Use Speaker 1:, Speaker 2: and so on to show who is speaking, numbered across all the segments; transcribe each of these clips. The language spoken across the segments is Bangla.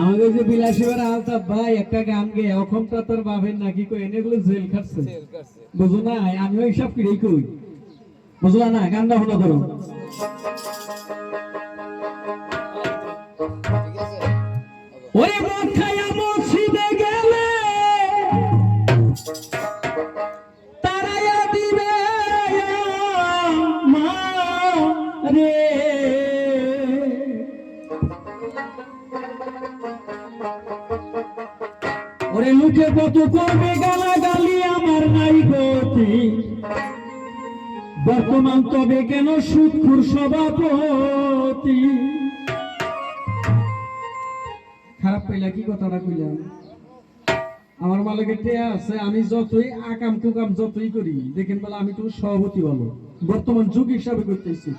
Speaker 1: আমাকে যে বিলাসীবার আলতাফ ভাই একটা গান গে অক্ষমটা তোর বাপের নাকি কই? এনে গুলো জেল খাটছে। বুঝো না আমিও এইসব কিরেই কই। বুঝলা না গানটা হলো ধরো ওরে মদ মসজিদে গেলে তারাইয়া দিবে মা রে লুকে কত করবে গালাগালি আমার নাই গতি। বর্তমান তবে কেন সুৎখুর সভাপতি? খারাপ পাইলা কি কথাটা কইলাম আমার মালিকের টেয়া আছে আমি যতই আকাম টুকাম যতই করি দেখেন বলে আমি তো সভাপতি বলো। বর্তমান যুগ হিসাবে করতেছি।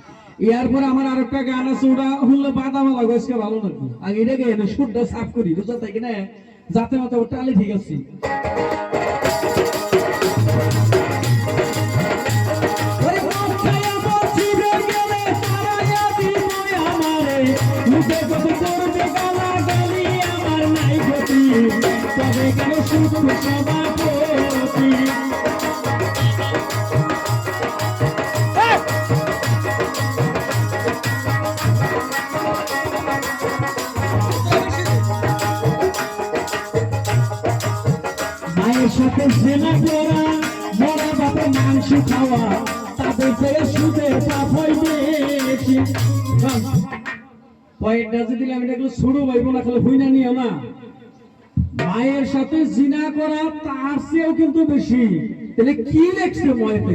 Speaker 1: এরপর আমার আরেকটা গান আছে ওটা হলে বাদামালা গেছে ভালো নাকি? আগে এটা গেয়ে সুরটা সাফ করি বুঝতে তাই কিনা যাতে মাতে ওটা আলে ঠিক আছে। ওরে মদ করা মরা বাপে মাংস খাওয়া তাদের পেয়ে পাপ হয় পয়েন্টটা যদি আমি দেখল শুরু হইব না, তাহলে হই না নিও না। মায়ের সাথে জিনা করা তার চেয়েও কিন্তু বেশি। তাহলে কি লেখছে ময়েতে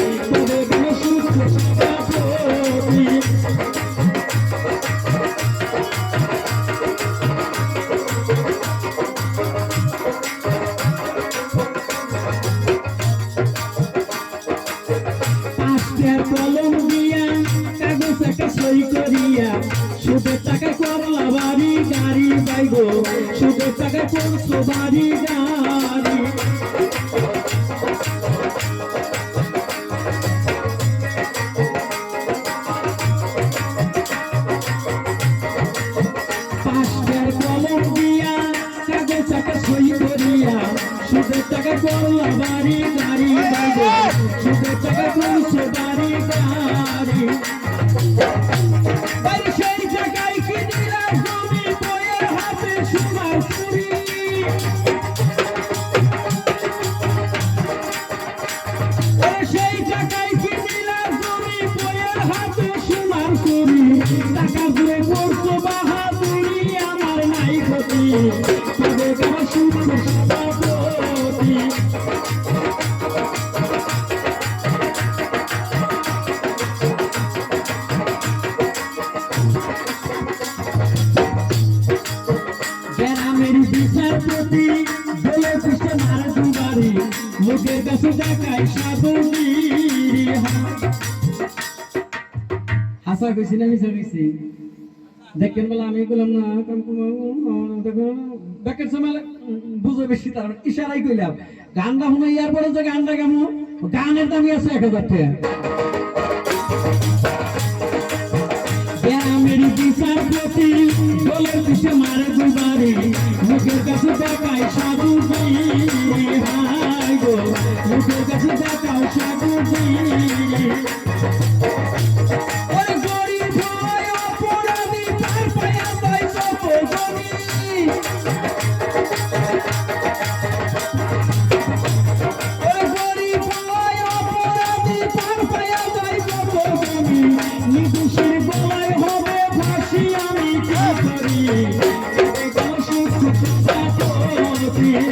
Speaker 1: পাঁচটা কলম দিয়া, কাগজ একটা সই করিয়া, সুদের টাকা করলা বাড়ি, গাড়ি বাইব সুদের টাকা করছ বাড়ি, গাড়ি। সই করিয়া, সুদের টাকা করলা বাড়ি টাকা জুড়ে করছ বাহাদুরি, আমার নাই ক্ষতি। তবে কেন সুখ সভাপতি বিচারপতি বলে পিছে মারা দুবারি লোকের কাছে দেখায় হাসা কইছি না মিশা কইছি দেখেন বলে আমি বললাম না, কাম দেখো ব্যাকের সময় বুঝে বেশি তার ইশারাই কইলাম। গানটা শুনে ইয়ার পরে যে গানটা কেমন গানের দামই আছে এক হাজার টাকা। গ্রামের বিচারপতি বলে পিছে মারে দুবারে, মুখের কাছে দেখায় সাধু Yeah.